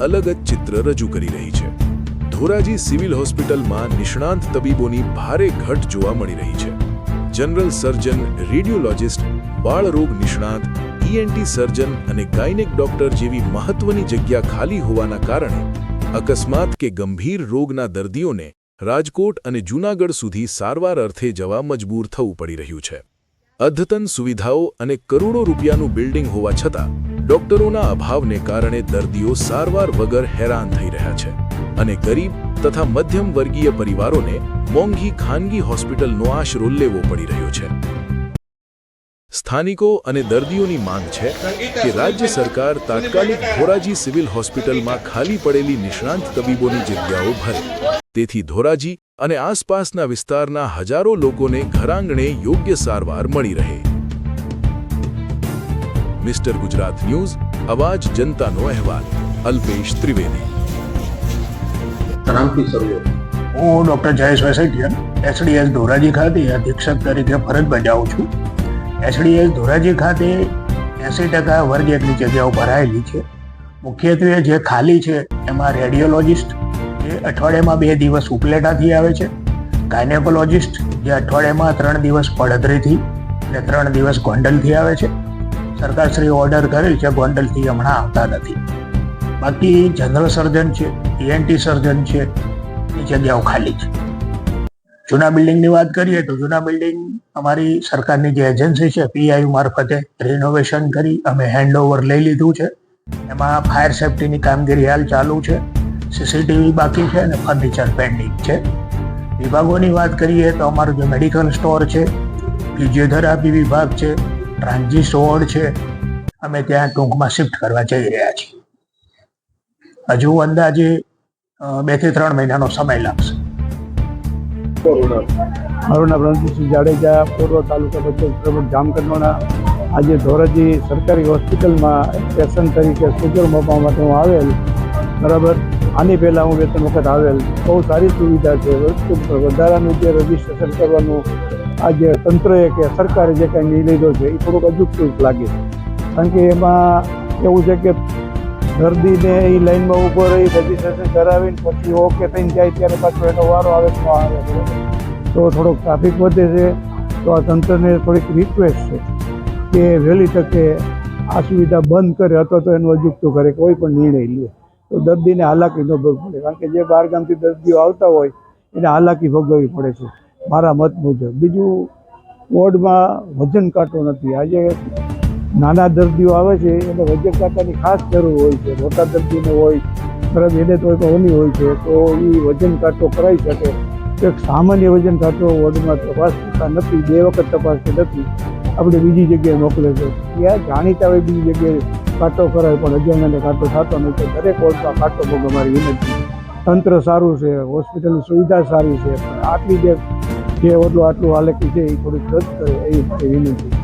અલગ જ ચિત્ર રજૂ કરી રહી છે. ધોરાજી સિવિલ હોસ્પિટલમાં નિષ્ણાંત તબીબોની ભારે ઘટ જોવા મળી રહી છે. જનરલ સર્જન, રેડિયોલોજિસ્ટ બાળરોગ નિષ્ણાંત ઈએનટી સર્જન અને ગાયનેક ડોક્ટર જેવી મહત્વની જગ્યા ખાલી હોવાના કારણે અકસ્માત કે ગંભીર રોગના દર્દીઓને રાજકોટ અને જૂનાગઢ સુધી સારવાર અર્થે જવા મજબૂર થવું પડી રહ્યું છે. અદ્યતન સુવિધાઓ અને કરોડો રૂપિયાનું બિલ્ડિંગ હોવા છતાં ડોક્ટરોના અભાવને કારણે દર્દીઓ સારવાર વગર હેરાન થઈ રહ્યા છે અને ગરીબ તથા મધ્યમ વર્ગીય પરિવારોને મોંઘી ખાનગી હોસ્પિટલનો આશરો લેવો પડી રહ્યો છે. સ્થાનિકો અને દર્દીઓની માંગ છે કે રાજ્ય સરકાર તાત્કાલિક ધોરાજી સિવિલ હોસ્પિટલમાં ખાલી પડેલી નિષ્ણાંત તબીબોની જગ્યાઓ ભરે. તેથી ધોરાજી અને આસપાસના વિસ્તારના હજારો લોકોને ઘરાંગણે યોગ્ય સારવાર મળી રહે. મિસ્ટર ગુજરાત ન્યૂઝ અવાજ જનતાનો અહેવાલ અલ્પેશ ત્રિવેદી હું ડોક્ટર જયેશ વસેટિયા એસડીએસ ધોરાજી ખાતે અધિક્ષક તરીકે ફરજ બજાવું છું. એસડીએસ ધોરાજી ખાતે એંસી ટકા વર્ગ એકની જગ્યાઓ ભરાયેલી છે. મુખ્યત્વે જે ખાલી છે એમાં રેડિયોલોજિસ્ટ જે અઠવાડિયામાં બે દિવસ ઉપલેટાથી આવે છે. ગાયનેકોલોજિસ્ટ જે અઠવાડિયામાં ત્રણ દિવસ પડધરીથી અને ત્રણ દિવસ ગોંડલથી આવે છે. સરકારશ્રી ઓર્ડર કરેલ છે, ગોંડલથી હમણાં આવતા નથી. બાકી જનરલ સર્જન છે ઈએનટી સર્જન છે, એ જગ્યાઓ ખાલી છે. જૂના બિલ્ડિંગની વાત કરીએ તો જૂના બિલ્ડિંગ અમારી સરકારની જે એજન્સી છે પીઆઈયુ મારફતે રિનોવેશન કરી અમે હેન્ડઓવર લઈ લીધું છે. એમાં ફાયર સેફટીની કામગીરી હાલ ચાલુ છે. સીસીટીવી બાકી છે અને ફર્નિચર પેન્ડિંગ છે. વિભાગોની વાત કરીએ તો અમારું જે મેડિકલ સ્ટોર છે ફિઝિયોથેરાપી વિભાગ છે ટ્રાન્ઝિટ વોર્ડ છે. અમે ત્યાં ટૂંકમાં શિફ્ટ કરવા જઈ રહ્યા છીએ. હજુ અંદાજે બેથી ત્રણ મહિનાનો સમય લાગશે. મારું નામ જાડેજા, પૂર્વ તાલુકા પંચાયત પ્રમુખ જામકંડોણા. આજે ધોરાજી સરકારી હોસ્પિટલમાં પેશન્ટ તરીકે સુગર મપવા માટે હું આવેલ. બરાબર? આની પહેલાં હું બે ત્રણ વખત આવેલ. બહુ સારી સુવિધા છે. વધારાનું જે રજીસ્ટ્રેશન કરવાનું આ જે તંત્રએ કે સરકારે જે કાંઈ નિર્ણય લીધો છે, એ થોડુંક અજુકતું લાગે છે. કારણ કે એમાં એવું છે કે દર્દીને એ લાઈનમાં ઊભો રહી રજીસ્ટ્રેશન કરાવીને પછી ઓકે થઈને જાય ત્યારે પાછો એનો વારો આવે તો આવે બરાબર તો થોડોક ટ્રાફિક વધે છે. તો આ તંત્રને થોડીક રિક્વેસ્ટ છે કે વહેલી તકે આ સુવિધા બંધ કરે અથવા તો એનું અજુકતું કરે, કોઈ પણ નિર્ણય લે. તો દર્દીને હાલાકી ન ભોગવી પડે. કારણ કે જે બહારગામથી દર્દીઓ આવતા હોય, એને હાલાકી ભોગવવી પડે છે. મારા મત મુજબ. બીજું, વોર્ડમાં વજન કાંટો નથી. આજે નાના દર્દીઓ આવે છે, એને વજન કાંટાની ખાસ જરૂર હોય છે. મોટા દર્દીને હોય બરાબર એને તો ઓની હોય છે, તો એ વજન કાંટો કરાવી શકે. એક સામાન્ય વજન કાંટો વોર્ડમાં તપાસ થતા નથી, બે વખત તપાસતી નથી. આપણે બીજી જગ્યાએ મોકલે છે. ત્યાં જાણીતા હોય બીજી જગ્યાએ કાંટો કરાય, પણ અજાણ્યાને કાંટો થતો નથી. દરેક વોર્ડમાં કાંટો ભોગ અમારી વિનંતી. તંત્ર સારું છે, હોસ્પિટલની સુવિધા સારી છે, પણ આટલી જે જે ઓટલું આટલું હાલકી છે એ થોડીક રદ કરે એવી વિનંતી.